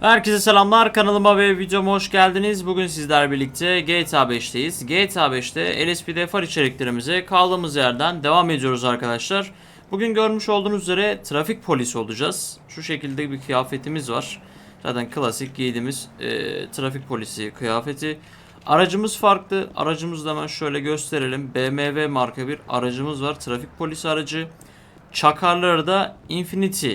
Herkese selamlar kanalıma ve videoma hoş geldiniz. Bugün sizler birlikte GTA 5'teyiz. GTA 5'te LSPD far içeriklerimize kaldığımız yerden devam ediyoruz arkadaşlar. Bugün görmüş olduğunuz üzere trafik polisi olacağız. Şu şekilde bir kıyafetimiz var. Zaten klasik giydiğimiz e, trafik polisi kıyafeti. Aracımız farklı. Aracımızı da hemen şöyle gösterelim. BMW marka bir aracımız var. Trafik polisi aracı. Çakarları da Infinity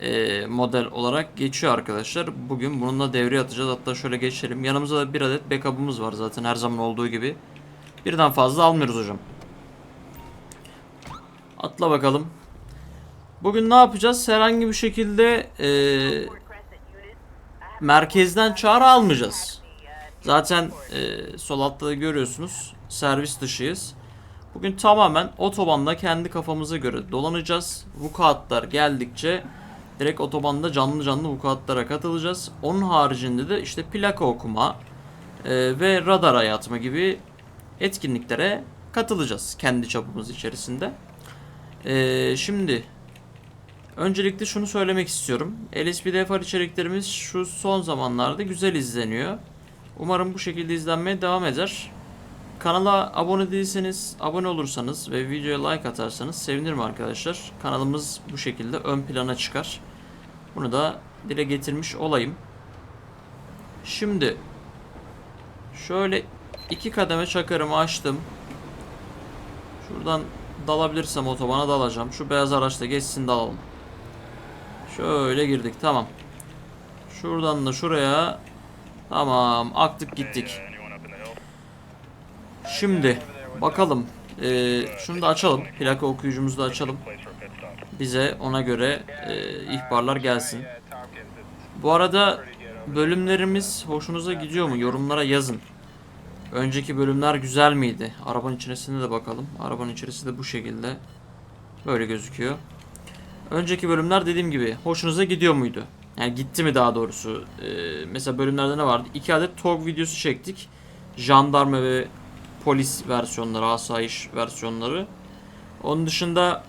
e, model olarak geçiyor arkadaşlar. Bugün bununla devreye atacağız. Hatta şöyle geçelim. Yanımızda da bir adet backup'ımız var zaten her zaman olduğu gibi. Birden fazla almıyoruz hocam. Atla bakalım. Bugün ne yapacağız? Herhangi bir şekilde e, merkezden çağrı almayacağız. Zaten e, sol altta da görüyorsunuz. Servis dışıyız. Bugün tamamen otobanda kendi kafamıza göre dolanacağız. Vukuatlar geldikçe direkt otobanda canlı canlı vukuatlara katılacağız. Onun haricinde de işte plaka okuma e, ve radar ayatma gibi etkinliklere katılacağız kendi çapımız içerisinde. E, şimdi öncelikle şunu söylemek istiyorum. LSPD far içeriklerimiz şu son zamanlarda güzel izleniyor. Umarım bu şekilde izlenmeye devam eder. Kanala abone değilseniz, abone olursanız ve videoya like atarsanız sevinirim arkadaşlar. Kanalımız bu şekilde ön plana çıkar. Bunu da dile getirmiş olayım. Şimdi şöyle iki kademe çakarımı açtım. Şuradan dalabilirsem otobana dalacağım. Şu beyaz araçta geçsin dalalım. Şöyle girdik tamam. Şuradan da şuraya tamam aktık gittik. Şimdi bakalım. Ee, şunu da açalım. Plaka okuyucumuzu da açalım. Bize ona göre e, ihbarlar gelsin. Bu arada bölümlerimiz hoşunuza gidiyor mu? Yorumlara yazın. Önceki bölümler güzel miydi? Arabanın içerisinde de bakalım. Arabanın içerisi de bu şekilde. Böyle gözüküyor. Önceki bölümler dediğim gibi hoşunuza gidiyor muydu? Yani gitti mi daha doğrusu? Ee, mesela bölümlerde ne vardı? İki adet TOG videosu çektik. Jandarma ve polis versiyonları, asayiş versiyonları. Onun dışında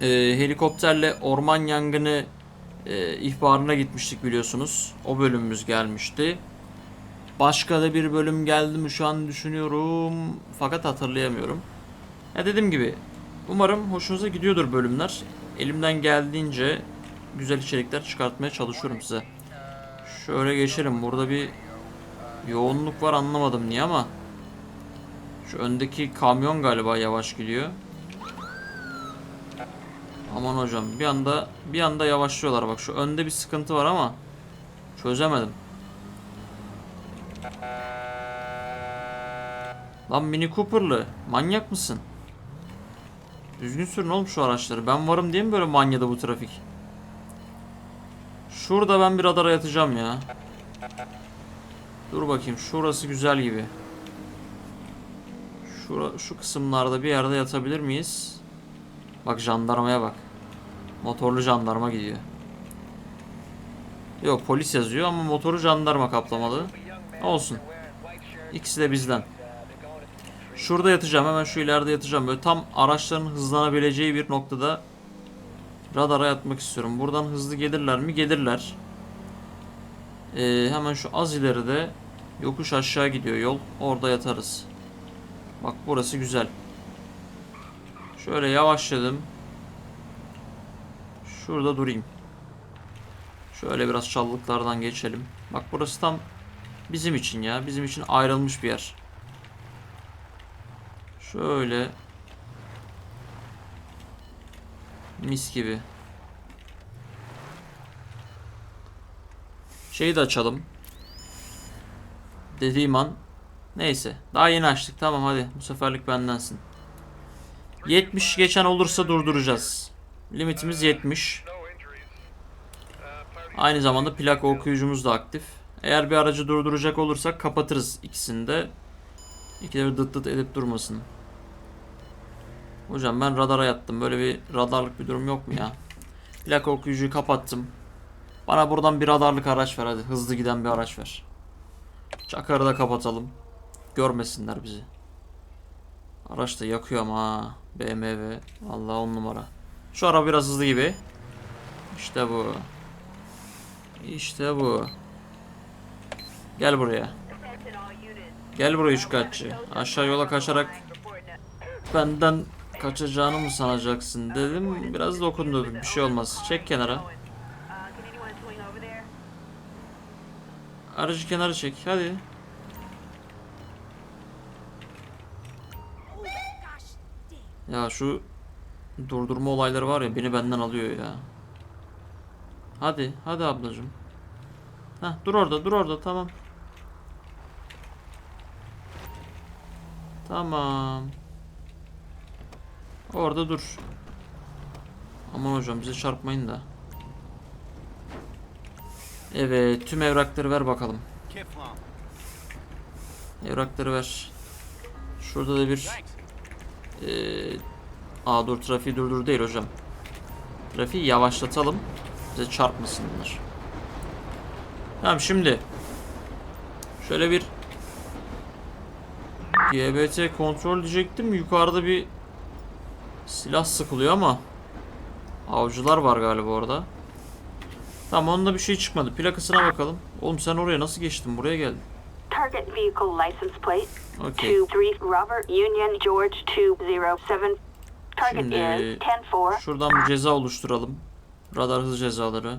e, helikopterle orman yangını e, ihbarına gitmiştik biliyorsunuz. O bölümümüz gelmişti. Başka da bir bölüm geldi mi şu an düşünüyorum. Fakat hatırlayamıyorum. Ya dediğim gibi umarım hoşunuza gidiyordur bölümler. Elimden geldiğince güzel içerikler çıkartmaya çalışıyorum size. Şöyle geçelim. Burada bir yoğunluk var anlamadım niye ama. Şu öndeki kamyon galiba yavaş gidiyor. Aman hocam bir anda bir anda yavaşlıyorlar bak şu önde bir sıkıntı var ama çözemedim. Lan Mini Cooper'lı manyak mısın? Düzgün sürün oğlum şu araçları. Ben varım diye mi böyle manyadı bu trafik? Şurada ben bir radara yatacağım ya. Dur bakayım şurası güzel gibi. Şura, şu kısımlarda bir yerde yatabilir miyiz? Bak jandarmaya bak. Motorlu jandarma gidiyor. Yok polis yazıyor ama motoru jandarma kaplamalı. Olsun. İkisi de bizden. Şurada yatacağım. Hemen şu ileride yatacağım. Böyle tam araçların hızlanabileceği bir noktada radara yatmak istiyorum. Buradan hızlı gelirler mi? Gelirler. Ee, hemen şu az ileride yokuş aşağı gidiyor yol. Orada yatarız. Bak burası güzel. Şöyle yavaşladım. Şurada durayım. Şöyle biraz çalılıklardan geçelim. Bak burası tam bizim için ya. Bizim için ayrılmış bir yer. Şöyle mis gibi. Şeyi de açalım. Dediğim an Neyse. Daha yeni açtık. Tamam hadi. Bu seferlik bendensin. 70 geçen olursa durduracağız. Limitimiz 70. Aynı zamanda plaka okuyucumuz da aktif. Eğer bir aracı durduracak olursak kapatırız ikisini de. İkileri dıt dıt edip durmasın. Hocam ben radara yattım. Böyle bir radarlık bir durum yok mu ya? Plaka okuyucuyu kapattım. Bana buradan bir radarlık araç ver hadi. Hızlı giden bir araç ver. Çakarı da kapatalım. Görmesinler bizi. Araç da yakıyor ama ha. BMW. Vallahi on numara. Şu araba biraz hızlı gibi. İşte bu. İşte bu. Gel buraya. Gel buraya üçkağıtçı. Aşağı yola kaçarak benden kaçacağını mı sanacaksın dedim. Biraz dokundurdum. Bir şey olmaz. Çek kenara. Aracı kenara çek. Hadi. Ya şu durdurma olayları var ya beni benden alıyor ya. Hadi, hadi ablacığım. Heh, dur orada, dur orada. Tamam. Tamam. Orada dur. Aman hocam bize çarpmayın da. Evet, tüm evrakları ver bakalım. Evrakları ver. Şurada da bir eee Aa dur trafiği durdur değil hocam. Trafiği yavaşlatalım. Bize çarpmasınlar. Tamam şimdi. Şöyle bir GBT kontrol diyecektim. Yukarıda bir silah sıkılıyor ama avcılar var galiba orada. Tamam onda bir şey çıkmadı. Plakasına bakalım. Oğlum sen oraya nasıl geçtin? Buraya geldin. Target vehicle license plate Okey. 23 Robert Union George 207. Target Şimdi- is 10-4. Şuradan bir ceza oluşturalım. Radar hız cezaları.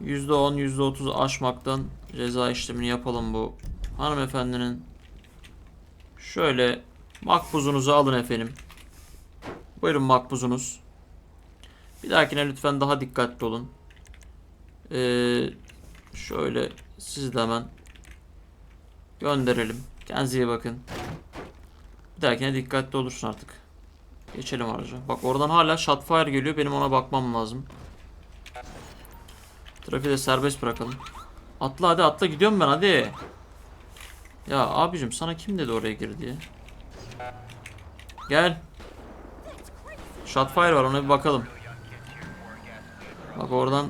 %10, %30 aşmaktan ceza işlemini yapalım bu hanımefendinin. Şöyle makbuzunuzu alın efendim. Buyurun makbuzunuz. Bir dahakine lütfen daha dikkatli olun. Ee, şöyle sizi de hemen gönderelim. Kendinize bakın. Bir dahakine dikkatli olursun artık. Geçelim araca. Bak oradan hala shotfire geliyor. Benim ona bakmam lazım. Trafiği de serbest bırakalım. Atla hadi atla gidiyorum ben hadi. Ya abicim sana kim dedi oraya gir diye. Gel. Shotfire var ona bir bakalım. Bak oradan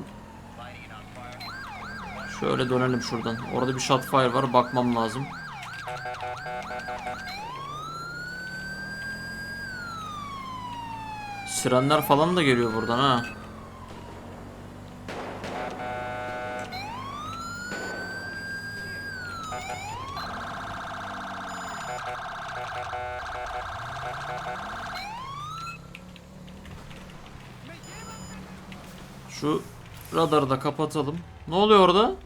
Şöyle dönelim şuradan. Orada bir shotfire var bakmam lazım. Sirenler falan da geliyor buradan ha. Şu radarı da kapatalım. Ne oluyor orada?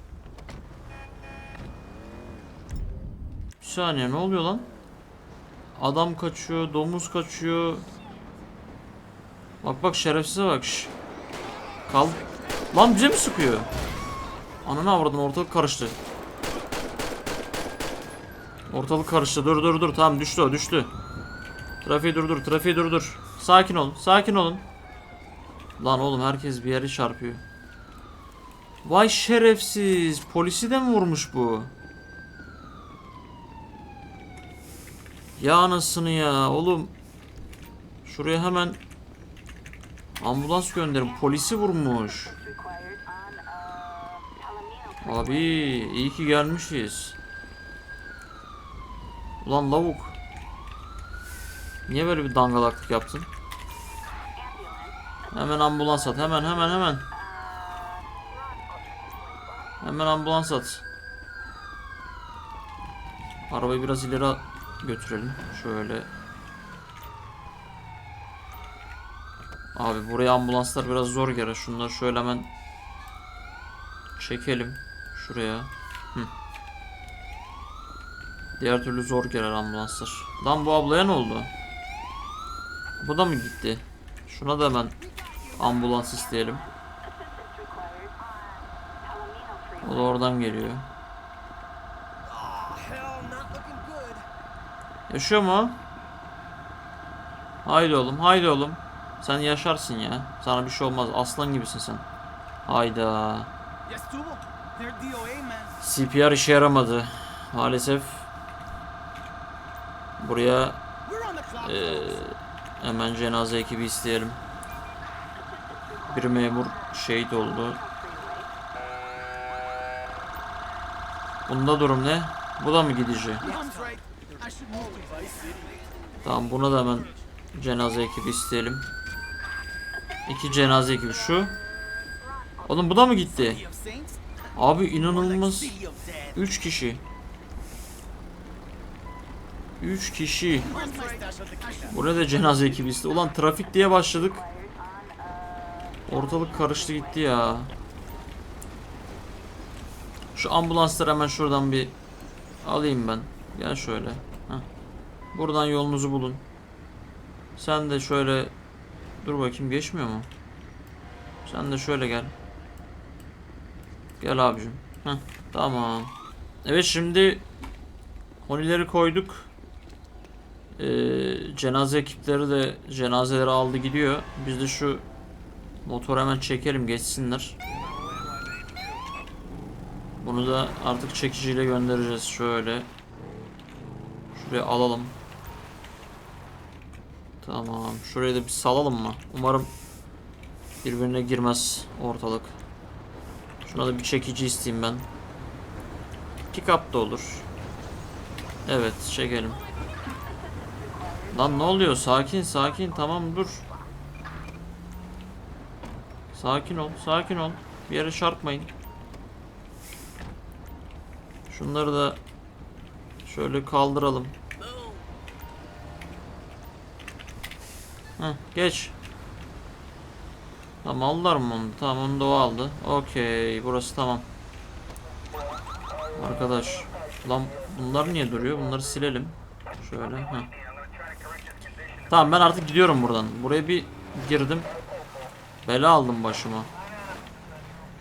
Saniye ne oluyor lan? Adam kaçıyor, domuz kaçıyor. Bak bak şerefsize bak. şş. Kal. Lan bize mi sıkıyor? Ananı avradın ortalık karıştı. Ortalık karıştı. Dur dur dur. Tamam düştü o düştü. Trafiği durdur. Trafiği durdur. Sakin olun. Sakin olun. Lan oğlum herkes bir yere çarpıyor. Vay şerefsiz. Polisi de mi vurmuş bu? Ya anasını ya oğlum. Şuraya hemen ambulans gönderin. Polisi vurmuş. Abi iyi ki gelmişiz. Ulan lavuk. Niye böyle bir dangalaklık yaptın? Hemen ambulans at. Hemen hemen hemen. Hemen ambulans at. Arabayı biraz ileri götürelim. Şöyle. Abi buraya ambulanslar biraz zor gelir. Şunları şöyle hemen çekelim. Şuraya. Hı. Diğer türlü zor gelir ambulanslar. Lan bu ablaya ne oldu? Bu da mı gitti? Şuna da hemen ambulans isteyelim. O da oradan geliyor. Yaşıyor mu? Haydi oğlum, haydi oğlum. Sen yaşarsın ya. Sana bir şey olmaz. Aslan gibisin sen. Hayda. CPR işe yaramadı. Maalesef. Buraya eee, hemen cenaze ekibi isteyelim. Bir memur şehit oldu. Bunda durum ne? Bu da mı gidici? Tamam buna da hemen cenaze ekibi isteyelim. İki cenaze ekibi şu. Oğlum bu da mı gitti? Abi inanılmaz. 3 kişi. 3 kişi. Buraya da cenaze ekibi iste. Ulan trafik diye başladık. Ortalık karıştı gitti ya. Şu ambulansları hemen şuradan bir alayım ben. Gel şöyle. Buradan yolunuzu bulun. Sen de şöyle dur bakayım geçmiyor mu? Sen de şöyle gel. Gel abicim. Heh, tamam. Evet şimdi konileri koyduk. Ee, cenaze ekipleri de cenazeleri aldı gidiyor. Biz de şu motoru hemen çekelim geçsinler. Bunu da artık çekiciyle göndereceğiz şöyle. Şuraya alalım. Tamam. Şurayı da bir salalım mı? Umarım birbirine girmez ortalık. Şuna da bir çekici isteyeyim ben. Pick up da olur. Evet çekelim. Lan ne oluyor? Sakin sakin tamam dur. Sakin ol sakin ol. Bir yere çarpmayın. Şunları da şöyle kaldıralım. Heh, geç. Tamam aldılar mı onu? Tamam onu da o aldı. Okey burası tamam. Arkadaş. Lan bunlar niye duruyor? Bunları silelim. Şöyle. Heh. Tamam ben artık gidiyorum buradan. Buraya bir girdim. Bela aldım başıma.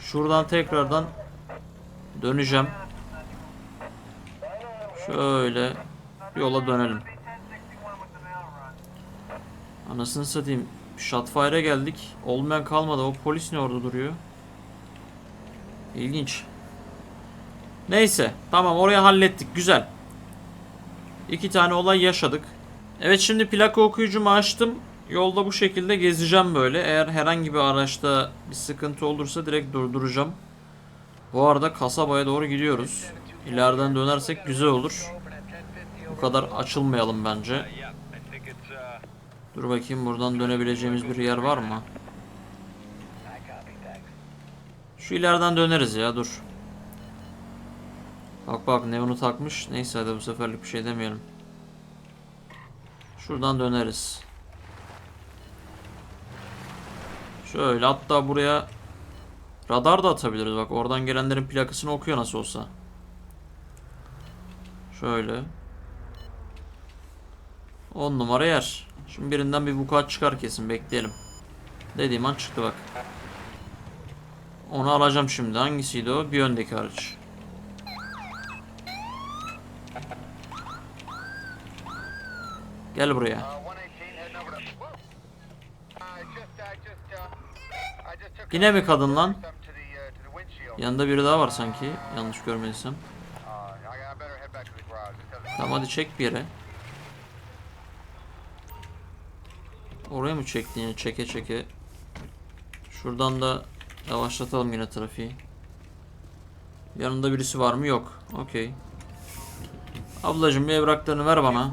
Şuradan tekrardan döneceğim. Şöyle yola dönelim. Anasını satayım. Shotfire'a geldik. Olmayan kalmadı. O polis ne orada duruyor? İlginç. Neyse. Tamam oraya hallettik. Güzel. İki tane olay yaşadık. Evet şimdi plaka okuyucumu açtım. Yolda bu şekilde gezeceğim böyle. Eğer herhangi bir araçta bir sıkıntı olursa direkt durduracağım. Bu arada kasabaya doğru gidiyoruz. İleriden dönersek güzel olur. Bu kadar açılmayalım bence. Dur bakayım buradan dönebileceğimiz bir yer var mı? Şu ileriden döneriz ya dur. Bak bak neonu takmış. Neyse hadi bu seferlik bir şey demeyelim. Şuradan döneriz. Şöyle hatta buraya radar da atabiliriz. Bak oradan gelenlerin plakasını okuyor nasıl olsa. Şöyle. 10 numara yer. Şimdi birinden bir vukuat çıkar kesin bekleyelim. Dediğim an çıktı bak. Onu alacağım şimdi. Hangisiydi o? Bir öndeki araç. Gel buraya. Yine mi kadın lan? Yanında biri daha var sanki. Yanlış görmediysem. Tamam hadi çek bir yere. Oraya mı çektin yine? Çeke çeke. Şuradan da yavaşlatalım yine trafiği. Yanında birisi var mı? Yok. Okey. Ablacım bir evraklarını ver bana.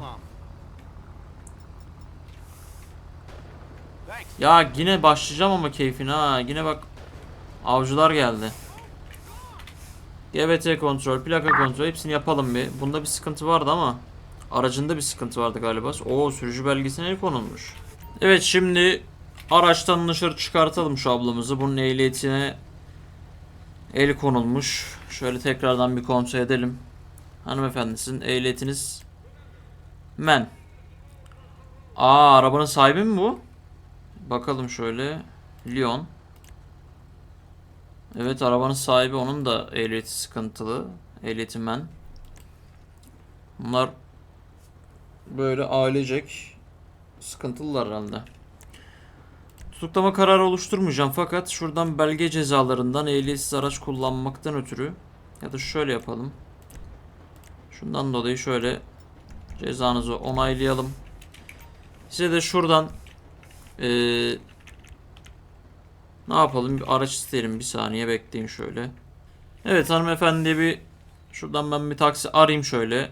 Ya yine başlayacağım ama keyfine ha. Yine bak avcılar geldi. GBT kontrol, plaka kontrol hepsini yapalım bir. Bunda bir sıkıntı vardı ama aracında bir sıkıntı vardı galiba. Oo sürücü belgesine el konulmuş. Evet şimdi araçtan dışarı çıkartalım şu ablamızı. Bunun ehliyetine el konulmuş. Şöyle tekrardan bir kontrol edelim. Hanımefendi sizin ehliyetiniz men. Aa arabanın sahibi mi bu? Bakalım şöyle. Lyon. Evet arabanın sahibi onun da ehliyeti sıkıntılı. Ehliyeti men. Bunlar böyle ailecek sıkıntılılar herhalde. Tutuklama kararı oluşturmayacağım fakat şuradan belge cezalarından ehliyetsiz araç kullanmaktan ötürü ya da şöyle yapalım. Şundan dolayı şöyle cezanızı onaylayalım. Size de şuradan eee ne yapalım? Bir araç isteyelim. Bir saniye bekleyin şöyle. Evet hanımefendi bir şuradan ben bir taksi arayayım şöyle.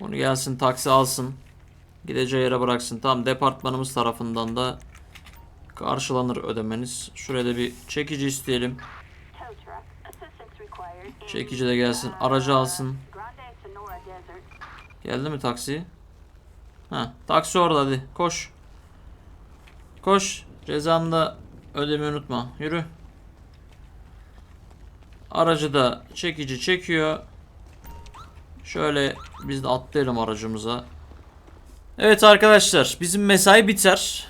Onu gelsin taksi alsın. Gideceği yere bıraksın. Tamam departmanımız tarafından da karşılanır ödemeniz. Şuraya da bir çekici isteyelim. Çekici de gelsin. Aracı alsın. Geldi mi taksi? Ha, taksi orada hadi. Koş. Koş. Cezanı da ödemeyi unutma. Yürü. Aracı da çekici çekiyor. Şöyle biz de atlayalım aracımıza. Evet arkadaşlar bizim mesai biter.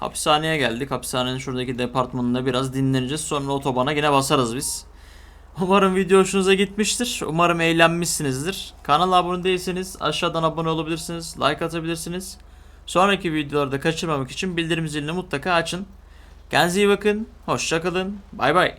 Hapishaneye geldik. Hapishanenin şuradaki departmanında biraz dinleneceğiz. Sonra otobana yine basarız biz. Umarım video hoşunuza gitmiştir. Umarım eğlenmişsinizdir. Kanala abone değilseniz aşağıdan abone olabilirsiniz. Like atabilirsiniz. Sonraki videolarda kaçırmamak için bildirim zilini mutlaka açın. Kendinize iyi bakın. Hoşçakalın. Bay bay.